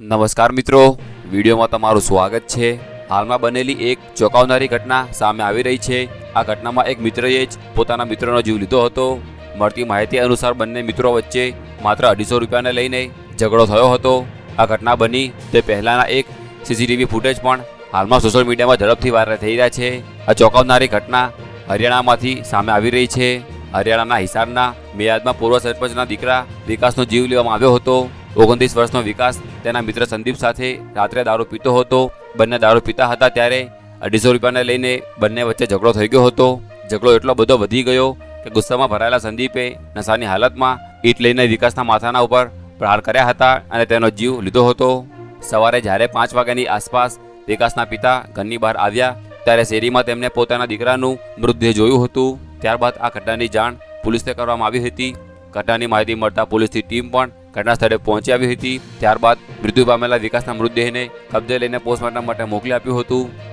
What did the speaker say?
નમસ્કાર મિત્રો. વિડીયોમાં તમારું સ્વાગત છે. હાલમાં બનેલી એક ચોંકાવનારી ઘટના સામે આવી રહી છે. આ ઘટનામાં એક મિત્રએ જ પોતાના મિત્રનો જીવ લીધો હતો. મળતી માહિતી અનુસાર બંને મિત્રો વચ્ચે માત્ર અઢીસો રૂપિયાને લઈને ઝઘડો થયો હતો. આ ઘટના બની તે પહેલાંના એક સીસીટીવી ફૂટેજ પણ હાલમાં સોશિયલ મીડિયામાં ઝડપથી વાયરલ થઈ રહ્યા છે. આ ચોંકાવનારી ઘટના હરિયાણામાંથી સામે આવી રહી છે. હરિયાણાના હિસારના મેયાદમાં પૂર્વ સરપંચના દીકરા વિકાસનો જીવ લેવામાં આવ્યો હતો. ઓગણત્રીસ વર્ષનો વિકાસ તેના મિત્ર સંદીપ સાથે રાત્રે દારૂ પીતો હતો. બંને દારૂ પીતા હતા ત્યારે અઢીસો રૂપિયાને લઈને બંને વચ્ચે ઝઘડો થઈ ગયો હતો. ઝઘડો એટલો બધો વધી ગયો કે ગુસ્સામાં ભરાયેલા સંદીપે નશાની હાલતમાં ઈટ લઈને વિકાસના માથાના ઉપર પ્રહાર કર્યા હતા અને તેનો જીવ લીધો હતો. સવારે જ્યારે પાંચ વાગ્યાની આસપાસ વિકાસના પિતા ઘરની બહાર આવ્યા ત્યારે શેરીમાં તેમને પોતાના દીકરાનું મૃતદેહ જોયું હતું. ત્યારબાદ આ ઘટનાની જાણ પોલીસને કરવામાં આવી હતી. ઘટનાની માહિતી મળતા પોલીસની ટીમ પણ ઘટના સ્થળે પહોંચી આવી હતી. ત્યારબાદ મૃત્યુ પામેલા વિકાસના મૃતદેહને કબજે લઈને પોસ્ટમોર્ટમ માટે મોકલી આપ્યું હતું.